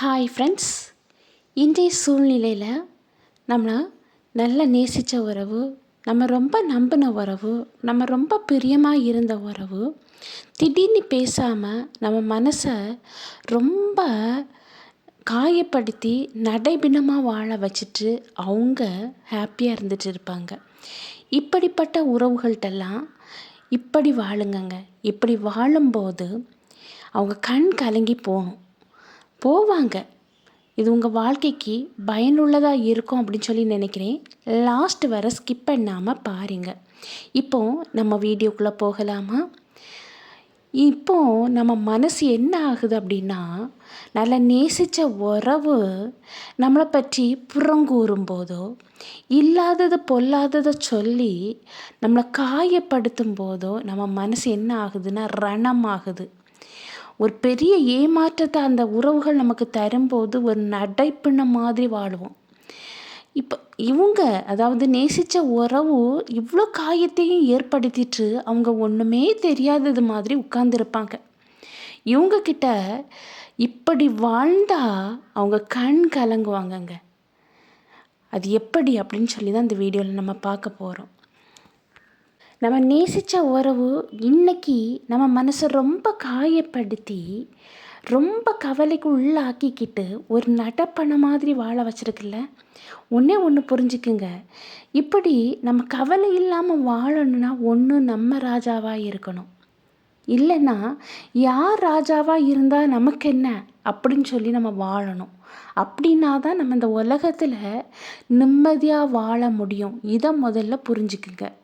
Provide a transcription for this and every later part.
Hi friends இன்றைய சூழ்நிலையில் நம்ம நல்லா நேசித்த உறவு நம்ம ரொம்ப நம்பின உறவு நம்ம ரொம்ப பிரியமாக இருந்த உறவு திடீர்னு பேசாமல் நம்ம மனசை ரொம்ப காயப்படுத்தி நடைபினமாக வாழ வச்சுட்டு அவங்க ஹாப்பியாக இருந்துட்டு இருப்பாங்க. இப்படிப்பட்ட உறவுகள்கிட்டலாம் இப்படி வாழுங்கங்க. இப்படி வாழும்போது அவங்க கண் கலங்கி போகும். போவாங்க. இது உங்கள் வாழ்க்கைக்கு பயனுள்ளதாக இருக்கும் அப்படின்னு சொல்லி நினைக்கிறேன். லாஸ்ட் வர ஸ்கிப் பண்ணாமல் பாருங்கள் இப்போ நம்ம வீடியோக்குள்ளே போகலாமா? இப்போ நம்ம மனசு என்ன ஆகுது அப்படின்னா நல்லா நேசித்த உறவு நம்மளை பற்றி புறங்கூறும் போதோ இல்லாததை பொல்லாததை சொல்லி நம்மளை காயப்படுத்தும் போதோ நம்ம மனசு என்ன ஆகுதுன்னா ரணம் ஆகுது ஒரு பெரிய ஏமாற்றத்தை அந்த உறவுகள் நமக்கு தரும்போது ஒரு நடைப்பின மாதிரி வாழுவோம். இப்போ இவங்க அதாவது நேசித்த உறவு இவ்வளோ காயத்தையும் ஏற்படுத்திட்டு அவங்க ஒன்றுமே தெரியாதது மாதிரி உட்கார்ந்துருப்பாங்க. இவங்கக்கிட்ட இப்படி வாழ்ந்தால் அவங்க கண் கலங்குவாங்கங்க. அது எப்படி அப்படின்னு சொல்லி தான் இந்த வீடியோவில் நம்ம பார்க்க போகிறோம் நம்ம நேசித்த உறவு இன்னைக்கு நம்ம மனசை ரொம்ப காயப்படுத்தி ரொம்ப கவலைக்கு உள்ளாக்கிக்கிட்டு ஒரு நடப்பண மாதிரி வாழ வச்சுருக்குல்ல? ஒன்றே ஒன்று புரிஞ்சுக்குங்க. இப்படி நம்ம கவலை இல்லாமல் வாழணும்னா ஒன்று நம்ம ராஜாவாக இருக்கணும். இல்லைன்னா யார் ராஜாவாக இருந்தால் நமக்கு என்ன அப்படின்னு சொல்லி நம்ம வாழணும். அப்படின்னா தான் நம்ம இந்த உலகத்தில் நிம்மதியாக வாழ முடியும். இதை முதல்ல புரிஞ்சுக்குங்க.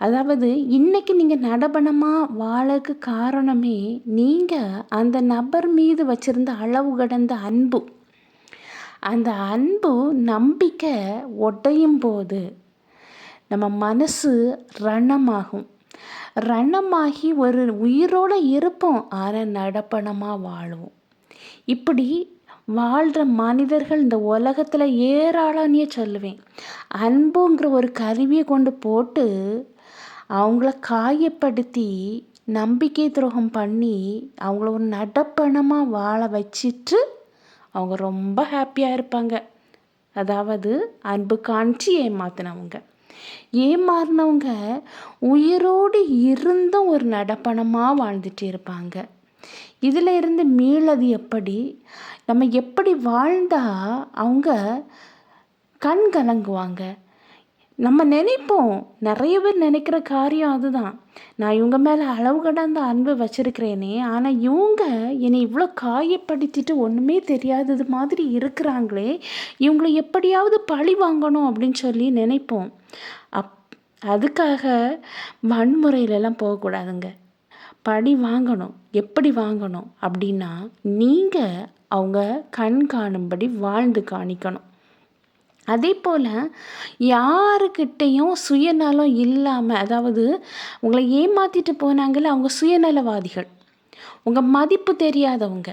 அதாவது இன்னைக்கு நீங்கள் நடபணமாக வாழக்கு காரணமே நீங்கள் அந்த நபர் மீது வச்சுருந்த அளவு கடந்த அன்பு. அந்த அன்பு நம்பிக்கை உடையும் போது நம்ம மனசு ரணமாகும். ரணமாகி ஒரு உயிரோடு இருப்போம் ஆனால் நடப்பணமாக வாழுவோம். இப்படி வாழ்கிற மனிதர்கள் இந்த உலகத்தில் ஏராளம்னே சொல்லுவேன். அன்புங்கிற ஒரு கருவியை கொண்டு போட்டு அவங்கள காயப்படுத்தி நம்பிக்கை துரோகம் பண்ணி அவங்கள ஒரு நடப்பணமாக வாழ வச்சிட்டு அவங்க ரொம்ப ஹாப்பியாக இருப்பாங்க. அதாவது அன்பு காமிச்சு ஏமாத்தினவங்க. ஏமாறினவங்க உயிரோடு இருந்தும் ஒரு நடப்பணமாக வாழ்ந்துட்டு இருப்பாங்க. இதில் இருந்து மீளது எப்படி? நம்ம எப்படி வாழ்ந்தால் அவங்க கண் கலங்குவாங்க. நம்ம நினைப்போம். நிறைய பேர் நினைக்கிற காரியம் அதுதான். நான் இவங்க மேலே அளவு கடந்த அன்பு வச்சுருக்கிறேனே ஆனால் இவங்க என்னை இவ்வளோ காயப்படுத்திட்டு ஒன்றுமே தெரியாதது மாதிரி இருக்கிறாங்களே இவங்களை எப்படியாவது பழி வாங்கணும் அப்படின்னு சொல்லி நினைப்போம். அப் அதுக்காக வன்முறையிலலாம் போகக்கூடாதுங்க. பழி வாங்கணும். எப்படி வாங்கணும் அப்படின்னா நீங்கள் அவங்க கண் காணும்படி வாழ்ந்து காணிக்கணும். அதே போல் யாருக்கிட்டேயும் சுயநலம் இல்லாமல் அதாவது உங்களை ஏமாற்றிட்டு போனாங்களே அவங்க சுயநலவாதிகள். உங்கள் மதிப்பு தெரியாதவங்க.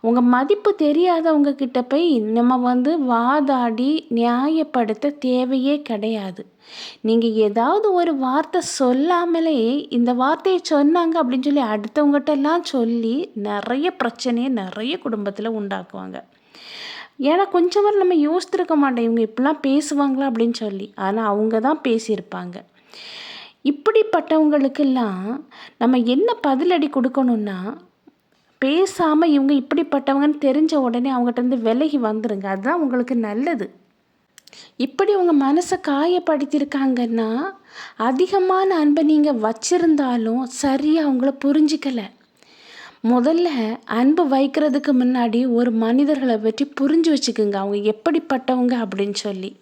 உங்கள் மதிப்பு தெரியாதவங்க கிட்ட போய் நம்ம வந்து வாதாடி நியாயப்படுத்த தேவையே கிடையாது. நீங்கள் ஏதாவது ஒரு வார்த்தை சொல்லாமலே இந்த வார்த்தையை சொன்னாங்க அப்படின்னு சொல்லி அடுத்தவங்ககிட்டலாம் சொல்லி நிறைய பிரச்சனையை நிறைய குடும்பத்தில் உண்டாக்குவாங்க. ஏன்னா கொஞ்சம் வரை நம்ம யோசித்திருக்க மாட்டோம். இவங்க இப்படிலாம் பேசுவாங்களா அப்படின்னு சொல்லி. ஆனால் அவங்க தான் பேசியிருப்பாங்க. இப்படிப்பட்டவங்களுக்கெல்லாம் நம்ம என்ன பதிலடி கொடுக்கணுன்னா பேசாமல் இவங்க இப்படிப்பட்டவங்கன்னு தெரிஞ்ச உடனே அவங்ககிட்ட விலகி வந்துடுங்க அதுதான் உங்களுக்கு நல்லது. இப்படி உங்கள் மனசை காயப்படுத்தியிருக்காங்கன்னா அதிகமான அன்பை நீங்கள் வச்சுருந்தாலும் சரியாக அவங்கள புரிஞ்சிக்கலை. முதல்ல அன்பு வைக்கிறதுக்கு முன்னாடி ஒரு மனிதர்களை பற்றி புரிஞ்சு வச்சுக்கோங்க. அவங்க எப்படிப்பட்டவங்க அப்படின்னு சொல்லி.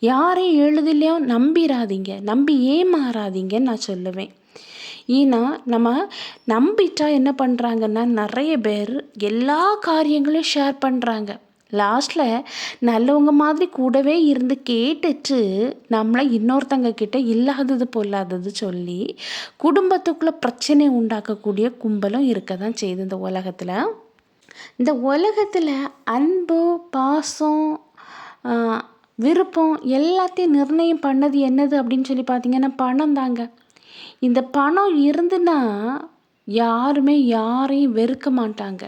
யாரையும் எழுதிலையும் நம்பிடாதீங்க நம்பி ஏமாறாதீங்கன்னு நான் சொல்லுவேன். ஏன்னா நம்ம நம்பிட்டா என்ன பண்ணுறாங்கன்னா நிறைய பேர் எல்லா காரியங்களையும் ஷேர் பண்ணுறாங்க லாஸ்ட்டில் நல்லவங்க மாதிரி கூடவே இருந்து கேட்டுட்டு நம்மளை இன்னொருத்தங்க கிட்ட இல்லாதது பொல்லாதது சொல்லி குடும்பத்துக்குள்ளே பிரச்சனை உண்டாக்கக்கூடிய கும்பலும் இருக்க தான் செய்யுது இந்த உலகத்தில். இந்த உலகத்தில் அன்பு பாசம் விருப்பம் எல்லாத்தையும் நிர்ணயம் பண்ணது என்னது அப்படின்னு சொல்லி பார்த்தீங்கன்னா பணம் தாங்க. இந்த பணம் இருந்துன்னா யாருமே யாரையும் வெறுக்க மாட்டாங்க.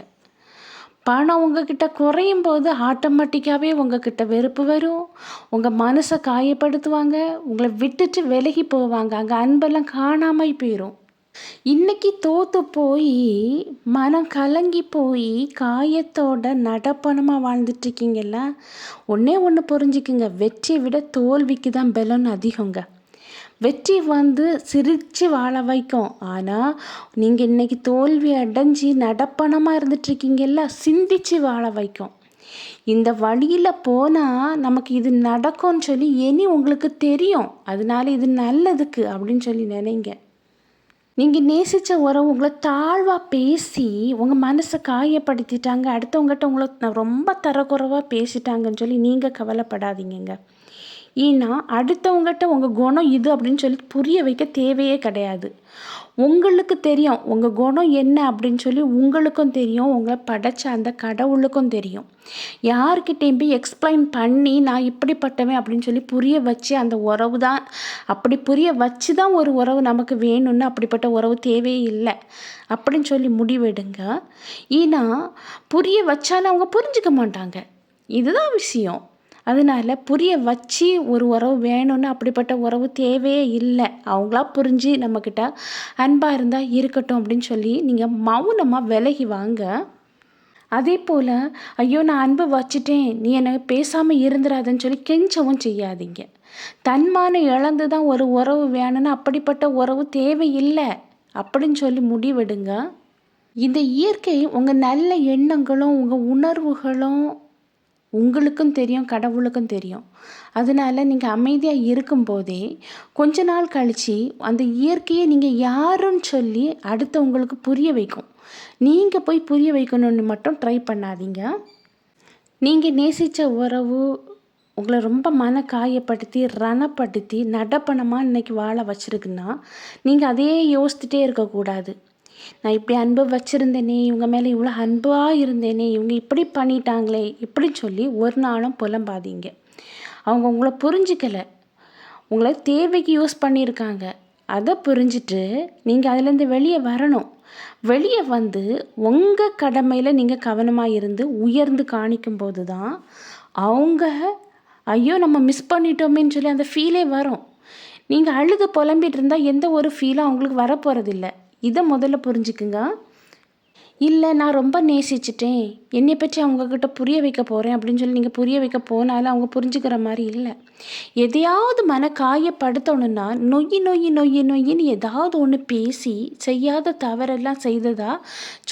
பணம் உங்ககிட்ட குறையும் போது ஆட்டோமேட்டிக்காகவே உங்ககிட்ட வெறுப்பு வரும். உங்கள் மனசை காயப்படுத்துவாங்க. உங்களை விட்டுட்டு விலகி போவாங்க. அங்கே அன்பெல்லாம் காணாமல் போயிடும் இன்னைக்கு தோத்து போய் மனம் கலங்கி போய் காயத்தோட நடப்பணமாக வாழ்ந்துட்டு இருக்கீங்கல்ல? ஒன்றே ஒன்று புரிஞ்சுக்குங்க. வெற்றியை விட தோல்விக்கு தான் பலன் அதிகங்க. வெற்றி வந்து சிரித்து வாழ வைக்கும். ஆனால் நீங்கள் இன்றைக்கி தோல்வி அடைஞ்சி நடப்பணமாக இருந்துட்டுருக்கீங்கல்ல சிந்திச்சு வாழ வைக்கும். இந்த வழியில் போனால் நமக்கு இது நடக்கும்னு சொல்லி இனி உங்களுக்கு தெரியும். அதனால இது நல்லதுக்கு அப்படின்னு சொல்லி நினைங்க. நீங்கள் நேசித்த உறவு உங்களை தாழ்வாக பேசி உங்கள் மனசை காயப்படுத்திட்டாங்க அடுத்தவங்ககிட்ட உங்களை ரொம்ப தரக்குறைவாக பேசிட்டாங்கன்னு சொல்லி நீங்கள் கவலைப்படாதீங்கங்க. ஏன்னா அடுத்தவங்ககிட்ட உங்கள் குணம் இது அப்படின்னு சொல்லி புரிய வைக்க தேவையே கிடையாது. உங்களுக்கு தெரியும் உங்கள் குணம் என்ன அப்படின்னு சொல்லி உங்களுக்கும் தெரியும் உங்களை படைச்ச அந்த கடவுளுக்கும் தெரியும். யார்கிட்டையும் போய் எக்ஸ்பிளைன் பண்ணி நான் இப்படிப்பட்டவன் அப்படின்னு சொல்லி புரிய வச்சு அந்த உறவு தான். அப்படி புரிய வச்சு தான் ஒரு உறவு நமக்கு வேணும்னு அப்படிப்பட்ட உறவு தேவையே இல்லை. அப்படின்னு சொல்லி முடிவெடுங்க. ஏன்னா புரிய வச்சாலும் அவங்க புரிஞ்சுக்க மாட்டாங்க. இதுதான் விஷயம். அதனால் புரிய வச்சு ஒரு உறவு வேணும்னு அப்படிப்பட்ட உறவு தேவையே இல்லை. அவங்களா புரிஞ்சு நம்மக்கிட்ட அன்பாக இருந்தால் இருக்கட்டும் அப்படின்னு சொல்லி நீங்கள் மௌனமாக விலகி வாங்க. அதே போல் ஐயோ நான் அன்பு வச்சுட்டேன். நீ என்னை பேசாமல் இருந்துடாதுன்னு சொல்லி கெஞ்சவும் செய்யாதீங்க. தன்மான இழந்து தான் ஒரு உறவு வேணும்னு அப்படிப்பட்ட உறவு தேவையில்லை. அப்படின்னு சொல்லி முடிவெடுங்க. இந்த இயற்கை உங்கள் நல்ல எண்ணங்களும் உங்கள் உணர்வுகளும் உங்களுக்கும் தெரியும் கடவுளுக்கும் தெரியும். அதனால நீங்கள் அமைதியாக இருக்கும்போதே கொஞ்ச நாள் கழித்து அந்த இயற்கையை நீங்கள் யாருன்னு சொல்லி அடுத்தவங்களுக்கு புரிய வைக்கும். நீங்கள் போய் புரிய வைக்கணும்னு மட்டும் ட்ரை பண்ணாதீங்க. நீங்கள் நேசித்த உறவு உங்களை ரொம்ப மன காயப்படுத்தி ரணப்படுத்தி நடப்பணமாக இன்றைக்கி வாழ வச்சுருக்குன்னா நீங்கள் அதையே யோசித்துட்டே இருக்கக்கூடாது. நான் இப்படி அன்பு வச்சுருந்தேனே இவங்க மேலே இவ்வளோ அன்பாக இருந்தேனே இவங்க இப்படி பண்ணிட்டாங்களே இப்படி சொல்லி ஒரு நாளும் புலம்பாதீங்க. அவங்க உங்களை புரிஞ்சிக்கலை. உங்களை தேவைக்கு யூஸ் பண்ணியிருக்காங்க. அதை புரிஞ்சிட்டு நீங்கள் அதுலேருந்து வெளியே வரணும். வெளியே வந்து உங்கள் கடமையில் நீங்கள் கவனமாக இருந்து உயர்ந்து காணிக்கும் போது தான் அவங்க ஐயோ நம்ம மிஸ் பண்ணிட்டோமேன்னு சொல்லி அந்த ஃபீலே வரும். நீங்கள் அழுது புலம்பிட்டு இருந்தால் எந்த ஒரு ஃபீலும் அவங்களுக்கு வரப்போகிறதில்ல இதை முதல்ல புரிஞ்சுக்குங்க. இல்லை நான் ரொம்ப நேசிச்சிட்டேன். என்னை பற்றி அவங்கக்கிட்ட புரிய வைக்க போகிறேன் அப்படின்னு சொல்லி நீங்கள் புரிய வைக்க போனாலும் அவங்க புரிஞ்சுக்கிற மாதிரி இல்லை. எதையாவது மன காயப்படுத்தணும்னா நொய்யி நொய் நொய்யி நொய்யின்னு ஏதாவது ஒன்று பேசி செய்யாத தவறெல்லாம் செய்ததா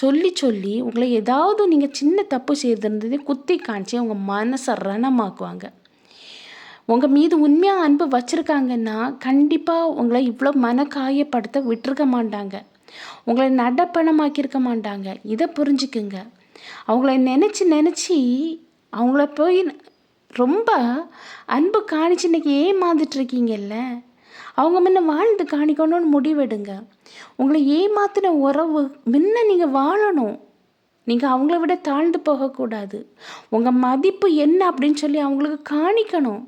சொல்லி சொல்லி உங்களை ஏதாவது நீங்கள் சின்ன தப்பு செய்திருந்ததே குத்தி காமிச்சு அவங்க மனசை ரணமாக்குவாங்க. உங்கள் மீது உண்மையாக அன்பு வச்சுருக்காங்கன்னா கண்டிப்பாக உங்களை இவ்வளோ மன காயப்படுத்த விட்டுருக்க மாட்டாங்க. உங்களை நடப்பணமாக்கியிருக்க மாட்டாங்க. இதை புரிஞ்சுக்குங்க. அவங்கள நினச்சி நினச்சி அவங்கள போய் ரொம்ப அன்பு காணிச்சு இன்றைக்கி ஏமாந்துட்டுருக்கீங்கல்ல? அவங்க முன்ன வாழ்ந்து காணிக்கணும்னு முடிவெடுங்க. உங்களை ஏமாத்தின உறவு முன்ன நீங்கள் வாழணும். நீங்கள் அவங்கள விட தாழ்ந்து போகக்கூடாது. உங்கள் மதிப்பு என்ன அப்படின்னு சொல்லி அவங்களுக்கு காணிக்கணும்.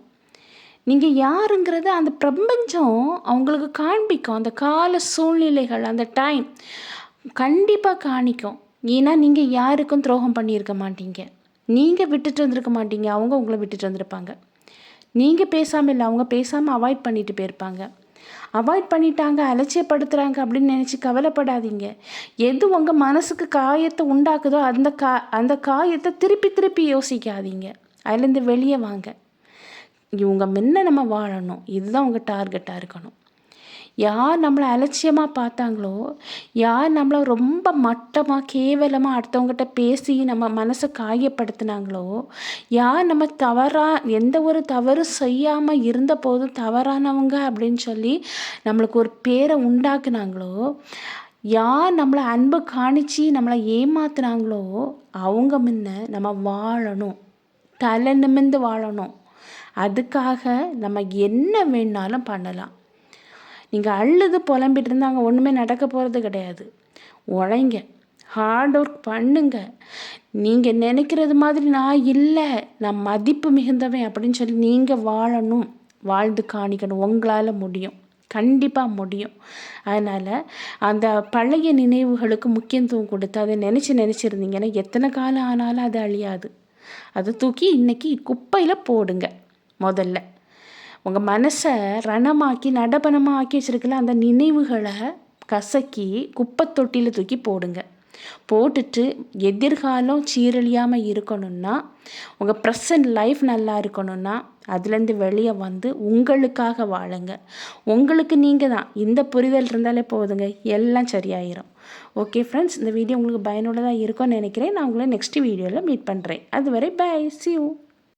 நீங்கள் யாருங்கிறத அந்த பிரபஞ்சம் அவங்களுக்கு காண்பிக்கும். அந்த கால சூழ்நிலைகள் அந்த டைம் கண்டிப்பாக காணிக்கும். ஏன்னா நீங்கள் யாருக்கும் துரோகம் பண்ணியிருக்க மாட்டீங்க. நீங்கள் விட்டுட்டு வந்திருக்க மாட்டீங்க. அவங்க உங்களை விட்டுட்டு வந்திருப்பாங்க. நீங்கள் பேசாமல் இல்லை அவங்க பேசாமல் அவாய்ட் பண்ணிட்டு போயிருப்பாங்க. அவாய்ட் பண்ணிட்டாங்க அலட்சியப்படுத்துகிறாங்க அப்படின்னு நினச்சி கவலைப்படாதீங்க. எது உங்கள் மனசுக்கு காயத்தை உண்டாக்குதோ அந்த கா அந்த காயத்தை திருப்பி திருப்பி யோசிக்காதீங்க. அதுலேருந்து வெளியே வாங்க. இவங்க முன்ன நம்ம வாழணும். இதுதான் உங்கள் டார்கெட்டாக இருக்கணும். யார் நம்மளை அலட்சியமாக பார்த்தாங்களோ யார் நம்மளை ரொம்ப மட்டமாக கேவலமாக அடுத்தவங்ககிட்ட பேசி நம்ம மனசை காயப்படுத்தினாங்களோ யார் நம்ம தவறாக எந்த ஒரு தவறும் செய்யாமல் இருந்த போதும் தவறானவங்க அப்படின்னு சொல்லி நம்மளுக்கு ஒரு பேரை உண்டாக்குனாங்களோ யார் நம்மளை அன்பு காணிச்சு நம்மளை ஏமாத்துனாங்களோ அவங்க முன்ன நம்ம வாழணும். தலை நிமிர்ந்து வாழணும். அதுக்காக நம்ம என்ன வேணாலும் பண்ணலாம். நீங்கள் அழுது புலம்பிட்டு இருந்தாங்க ஒன்றுமே நடக்க போகிறது கிடையாது. உழைங்க. ஹார்ட் ஒர்க் பண்ணுங்க. நீங்கள் நினைக்கிறது மாதிரி நான் இல்லை. நான் மதிப்பு மிகுந்தவன் அப்படின்னு சொல்லி நீங்கள் வாழணும். வாழ்ந்து காணிக்கணும். உங்களால் முடியும். கண்டிப்பாக முடியும். அதனால் அந்த பழைய நினைவுகளுக்கு முக்கியத்துவம் கொடுத்து அதை நினச்சி நினச்சிருந்தீங்கன்னா எத்தனை காலம் ஆனாலும் அது அழியாது. அதை தூக்கி இன்றைக்கி குப்பையில் போடுங்க. முதல்ல. உங்கள் மனசை ரணமாக்கி நடபணமாக ஆக்கி வச்சுருக்கல அந்த நினைவுகளை கசக்கி குப்பை தொட்டியில் தூக்கி போடுங்க. போட்டுட்டு எதிர்காலம் சீரழியாமல் இருக்கணும்னா உங்கள் ப்ரெசன்ட் லைஃப் நல்லா இருக்கணும்னா அதுலேருந்து வெளியே வந்து உங்களுக்காக வாழுங்க. உங்களுக்கு நீங்கள் தான். இந்த புரிதல் இருந்தாலே போதுங்க. எல்லாம் சரியாயிரும். ஓகே ஃப்ரெண்ட்ஸ் இந்த வீடியோ உங்களுக்கு பயனுள்ளதாக இருக்கும்னு நினைக்கிறேன். நான் உங்களை நெக்ஸ்ட் வீடியோவில் மீட் பண்ணுறேன் அதுவரை பை சி யூ